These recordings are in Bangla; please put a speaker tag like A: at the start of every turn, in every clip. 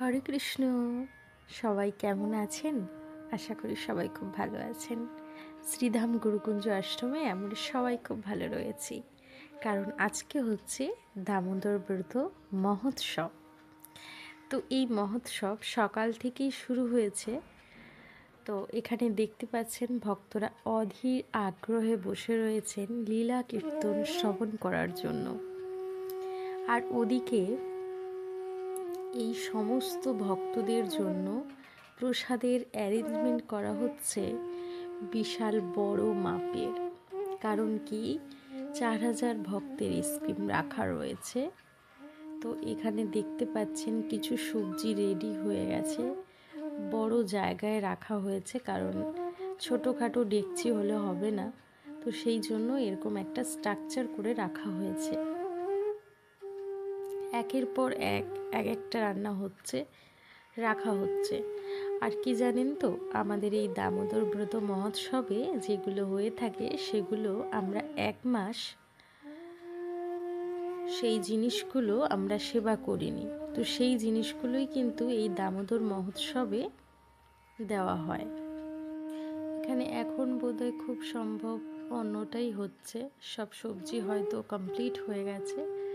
A: হরে কৃষ্ণ। সবাই কেমন আছেন? আশা করি সবাই খুব ভালো আছেন। শ্রীধাম গুরুকুঞ্জ আশ্রমে আমরা সবাই খুব ভালো রয়েছি। কারণ আজকে হচ্ছে দামোদর ব্রত মহোৎসব। তো এই মহোৎসব সকাল থেকেই শুরু হয়েছে। তো এখানে দেখতে পাচ্ছেন ভক্তরা অধীর আগ্রহে বসে রয়েছেন লীলা কীর্তন শ্রবণ করার জন্য। আর ওদিকে এই সমস্ত ভক্তদের জন্য প্রসাদের অ্যারেঞ্জমেন্ট করা হচ্ছে বিশাল বড় মাপের। কারণ কি? চার হাজার ভক্তের স্কিম রাখা রয়েছে। তো এখানে দেখতে পাচ্ছেন কিছু সবজি রেডি হয়ে গেছে। বড় জায়গায় রাখা হয়েছে, কারণ ছোটোখাটো ডেকচি হলে হবে না। তো সেই জন্য এরকম একটা স্ট্রাকচার করে রাখা হয়েছে। একের পর এক এক একটা রান্না হচ্ছে, রাখা হচ্ছে। আর কি জানেন তো, আমাদের এই দামোদর ব্রত মহোৎসবে যেগুলো হয়ে থাকে, সেগুলো আমরা এক মাস সেই জিনিসগুলো আমরা সেবা করিনি। তো সেই জিনিসগুলোই কিন্তু এই দামোদর মহোৎসবে দেওয়া হয়। এখানে এখন বোধহয় খুব সম্ভব অন্যটাই হচ্ছে। সব সবজি হয়তো কমপ্লিট হয়ে গেছে।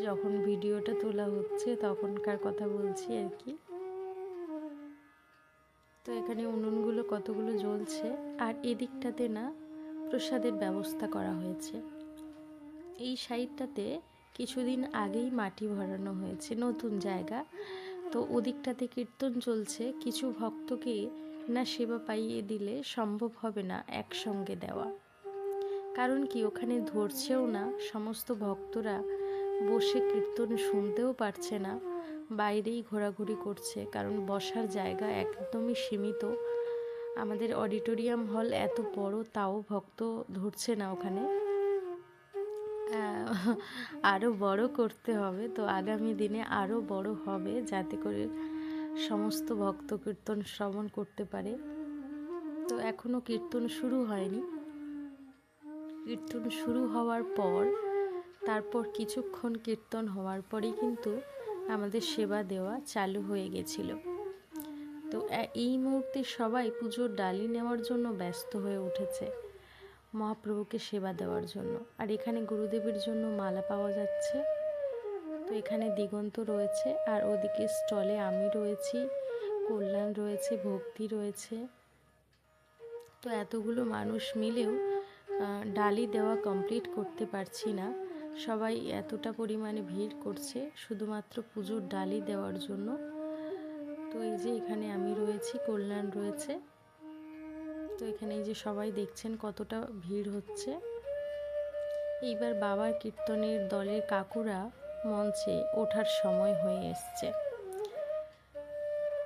A: যখন ভিডিওটা তোলা হচ্ছে, তখনকার কথা বলছি আর কি। তো এখানে উনুনগুলো কতগুলো জ্বলছে, আর এদিকটাতে না প্রসাদের ব্যবস্থা করা হয়েছে। এই সাইডটাতে কিছুদিন আগেই মাটি ভরানো হয়েছে, নতুন জায়গা। তো ওদিকটাতে কীর্তন চলছে, কিছু ভক্তকে না সেবা পাইয়ে দিলে সম্ভব হবে না একসঙ্গে দেওয়া। কারণ কি, ওখানে ধরছেও না, সমস্ত ভক্তরা বসে কীর্তন শুনতেও পারছে না। বাইরেই ঘোরাঘুরি করছে, কারণ বসার জায়গা একদমই সীমিত। আমাদের অডিটোরিয়াম হল এত বড়, তাও ভক্ত ধরছে না ওখানে। আরও বড় করতে হবে তো আগামী দিনে আরও বড় হবে যাতে করে সমস্ত ভক্ত কীর্তন শ্রবণ করতে পারে। তো এখনও কীর্তন শুরু হয়নি। কীর্তন শুরু হওয়ার পর তারপর কিছুক্ষণ কীর্তন হওয়ার পরেই কিন্তু আমাদের সেবা দেওয়া চালু হয়ে গেছিল। তো এই মুহূর্তে সবাই পুজোর ডালি নেওয়ার জন্য ব্যস্ত হয়ে উঠেছে, মহাপ্রভুকে সেবা দেওয়ার জন্য। আর এখানে গুরুদেবের জন্য মালা পাওয়া যাচ্ছে। তো এখানে দিগন্ত রয়েছে, আর ওদিকে স্টলে আমি রয়েছি, কল্যাণ রয়েছে, ভক্তি রয়েছে। তো এতগুলো মানুষ মিলেও ডালি দেওয়া কমপ্লিট করতে পারছি না। সবাই এতটা পরিমাণে ভিড় করছে শুধুমাত্র পুজোর ডালি দেওয়ার জন্য। তো এই যে এখানে আমি রয়েছি, কল্যাণ রয়েছে। তো এখানে এই যে সবাই দেখছেন কতটা ভিড় হচ্ছে। এইবার বাবার কীর্তনের দলের কাকুরা মঞ্চে ওঠার সময় হয়ে এসছে।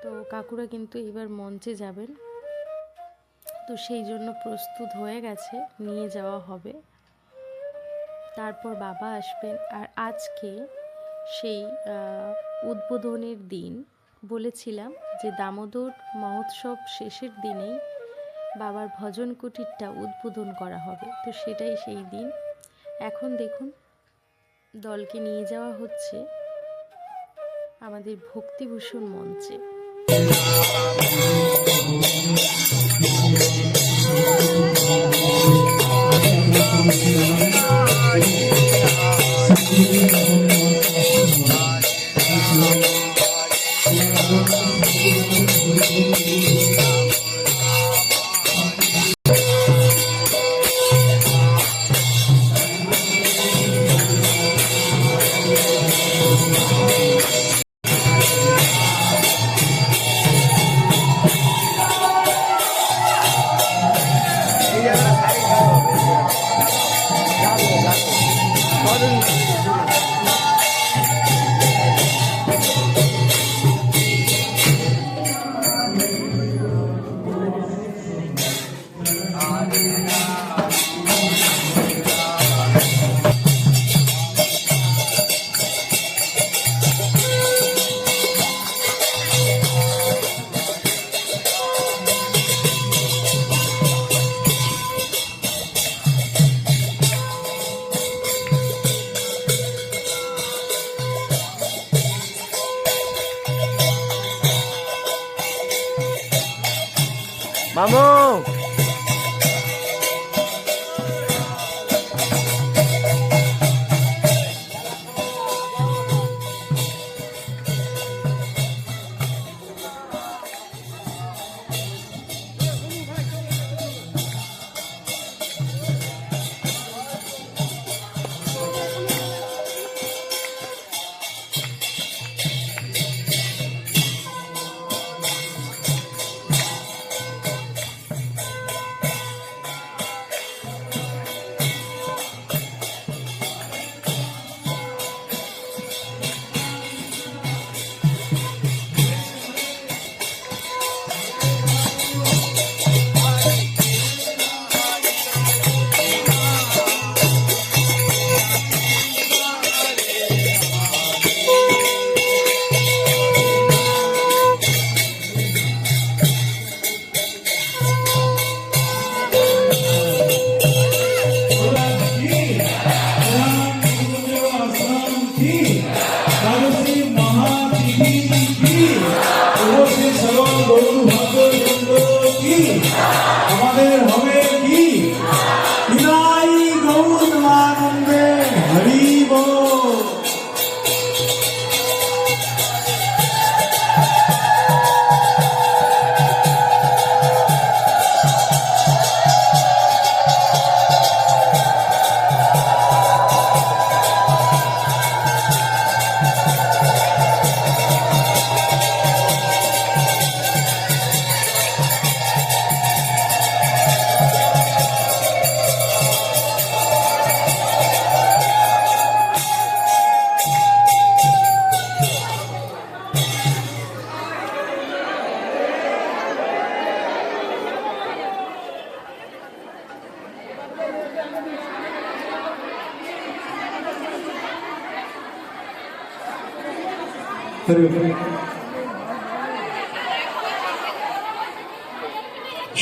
A: তো কাকুরা কিন্তু এইবার মঞ্চে যাবেন। তো সেই জন্য প্রস্তুত হয়ে গেছে, নিয়ে যাওয়া হবে। তারপর বাবা আসবেন। আর আজকে সেই উদ্বোধনের দিন বলেছিলাম যে দামোদর মহোৎসব শেষের দিনেই বাবার ভজন কুটিরটা উদ্বোধন করা হবে। তো সেটাই সেই দিন। এখন দেখুন, দলকে নিয়ে যাওয়া হচ্ছে আমাদের ভক্তিভূষণ মঞ্চে।
B: মামু
C: আমাদের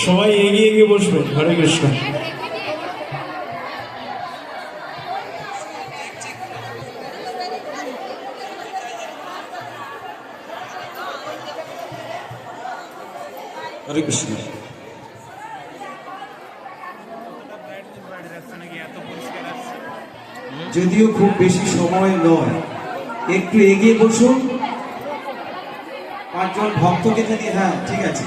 C: সবাই এগিয়ে এগিয়ে বসবেন হরে কৃষ্ণ। হরে কৃষ্ণ। যদিও খুব বেশি সময় নয়, একটু এগিয়ে বসুন। পাঁচজন ভক্তকে হ্যাঁ ঠিক আছে।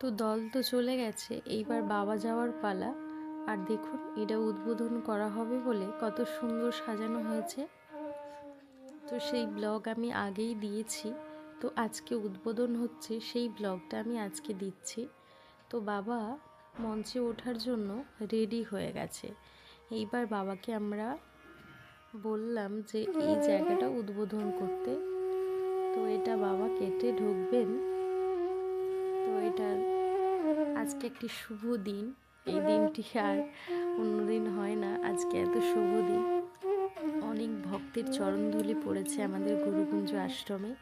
A: তো দল তো চলে গেছে, এইবার বাবা যাওয়ার পালা। আর দেখুন, এটা উদ্বোধন করা হবে বলে কত সুন্দর সাজানো হয়েছে। তো সেই ব্লগ আমি আগেই দিয়েছি। তো আজকে উদ্বোধন হচ্ছে, সেই ব্লগটা আমি আজকে দিচ্ছি। তো বাবা মঞ্চে ওঠার জন্য রেডি হয়ে গেছে। এইবার বাবাকে আমরা বললাম যে এই জায়গাটা উদ্বোধন করতে। তো এটা বাবা কেটে ঢুকবেন। তো এটা আজকে একটি শুভ দিন। এই দিনটি আর অন্যদিন হয় না, আজকে এত শুভ দিন। অনেক ভক্তের চরণধুলি পড়েছে আমাদের গুরুকুঞ্জ আশ্রমে।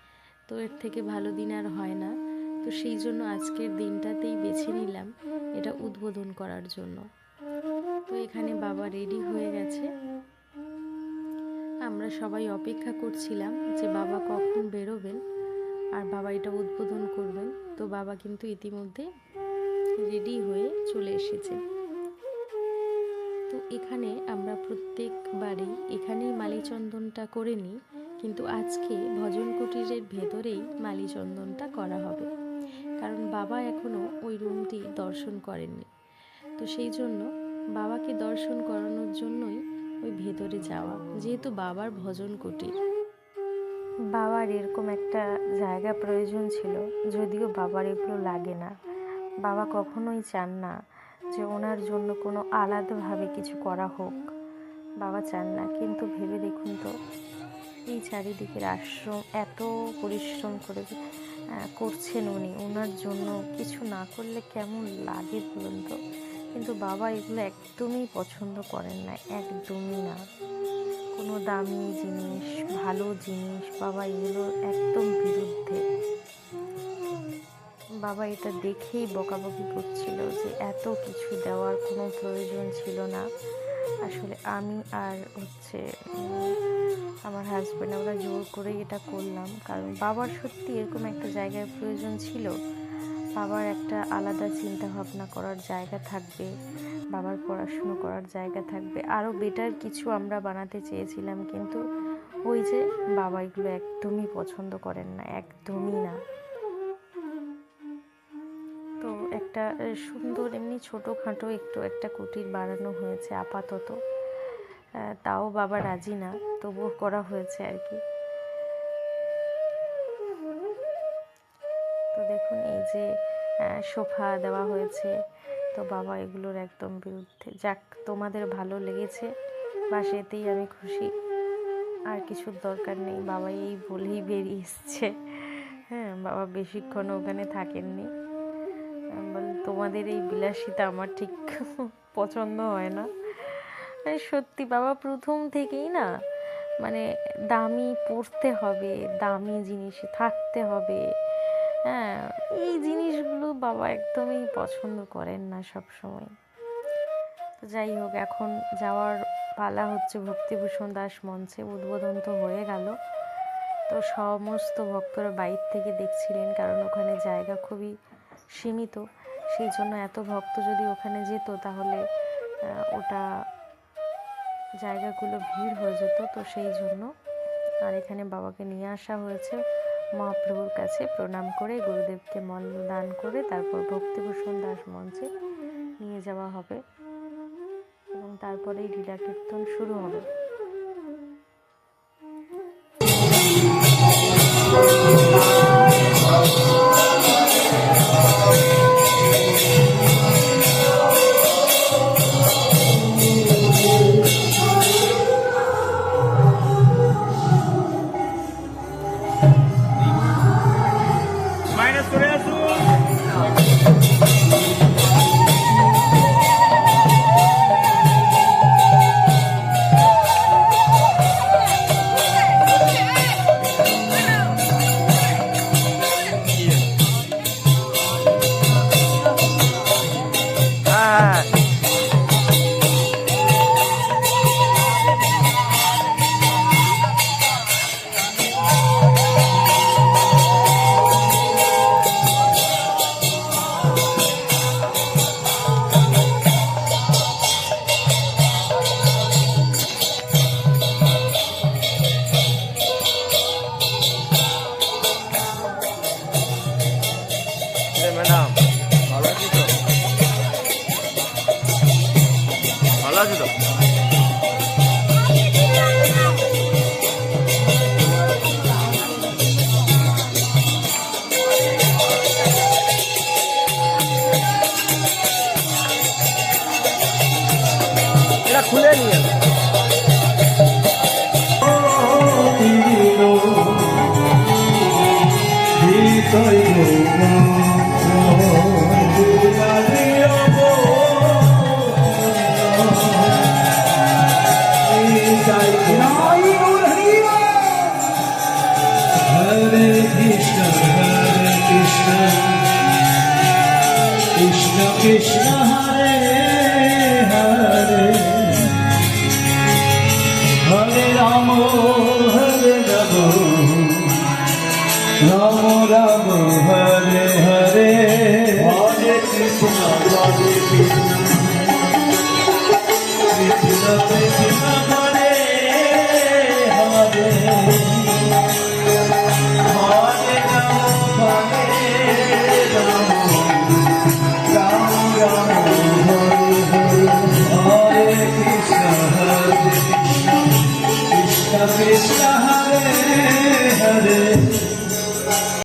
A: তো এর থেকে ভালো দিন আর হয় না। তো সেই জন্য আজকের দিনটাতেই বেছে নিলাম এটা উদ্বোধন করার জন্য। তো এখানে বাবা রেডি হয়ে গেছে। আমরা সবাই অপেক্ষা করছিলাম যে বাবা কখন বেরোবেন আর বাবা এটা উদ্বোধন করবেন। তো বাবা কিন্তু ইতিমধ্যে রেডি হয়ে চলে এসেছে। তো এখানে আমরা প্রত্যেকবারেই এখানেই মালিচন্দনটা করে নিই, কিন্তু আজকে ভজন কুটিরের ভেতরেই মালিচন্দনটা করা হবে। কারণ বাবা এখনও ওই রুমটি দর্শন করেননি। তো সেই জন্য বাবাকে দর্শন করানোর জন্যই ওই ভেতরে যাওয়া, যেহেতু বাবার ভজন কুটির। বাবার এরকম একটা জায়গা প্রয়োজন ছিল, যদিও বাবার এগুলো লাগে না। বাবা কখনোই চান না যে ওনার জন্য কোনো আলাদাভাবে কিছু করা হোক। বাবা চান না, কিন্তু ভেবে দেখুন তো, এই চারিদিকের আশ্রম এত পরিশ্রম করে করছেন উনি। ওনার জন্য কিছু না করলে কেমন লাগে বলুন তো? কিন্তু বাবা এগুলো একদমই পছন্দ করেন না, একদমই না। কোনো দামি জিনিস, ভালো জিনিস, বাবা এগুলো একদম বিরুদ্ধে। বাবা এটা দেখেই বকাবকি করছিল যে এত কিছু দেওয়ার কোনো প্রয়োজন ছিল না। আসলে আমি আর হচ্ছে আমার হাজব্যান্ড আমরা জোর করেই এটা করলাম, কারণ বাবার সত্যি এরকম একটা জায়গার প্রয়োজন ছিল। বাবার একটা আলাদা চিন্তা ভাবনা করার জায়গা থাকবে, বাবার পড়াশুনো করার জায়গা থাকবে। আরও বেটার কিছু আমরা বানাতে চেয়েছিলাম, কিন্তু ওই যে বাবা এগুলো একদমই পছন্দ করেন না, একদমই না। তো একটা সুন্দর এমনি ছোটোখাটো একটু একটা কুটির বানানো হয়েছে আপাতত। তাও বাবা রাজি না, তবুও করা হয়েছে আর কি। দেখুন এই যে সোফা দেওয়া হয়েছে, তো বাবা এগুলোর একদম বিরুদ্ধে। যাক, তোমাদের ভালো লেগেছে, বা সেতেই আমি খুশি। আর কিছুর দরকার নেই বাবা এই বলেই বেরিয়ে এসছে। হ্যাঁ বাবা বেশিক্ষণ ওখানে থাকেননি। তোমাদের এই বিলাসিতা আমার ঠিক পছন্দ হয় না। মানে সত্যি, বাবা প্রথম থেকেই না মানে দামি পড়তে হবে, দামি জিনিসে থাকতে হবে। হ্যাঁ এই জিনিসগুলো বাবা একদমই পছন্দ করেন না সব সময় তো যাই হোক, এখন যাওয়ার পালা হচ্ছে ভক্তিভূষণ দাস মঞ্চে, উদ্বোধন তো হয়ে গেল। তো সমস্ত ভক্তরা বাইর থেকে দেখছিলেন, কারণ ওখানে জায়গা খুবই সীমিত। সেই জন্য এত ভক্ত যদি ওখানে যেত, তাহলে ওটা জায়গাগুলো ভিড় হয়ে যেত। তো সেই জন্য আর এখানে বাবাকে নিয়ে আসা হয়েছে। মহাপ্রভুর কাছে প্রণাম করে, গুরুদেবকে মল্ল দান করে, তারপর ভক্তিভূষণ দাস মঞ্চে নিয়ে যাওয়া হবে এবং তারপরেই লীলা কীর্তন শুরু হবে।
B: মাইনাস করে
C: কৃষ্ণ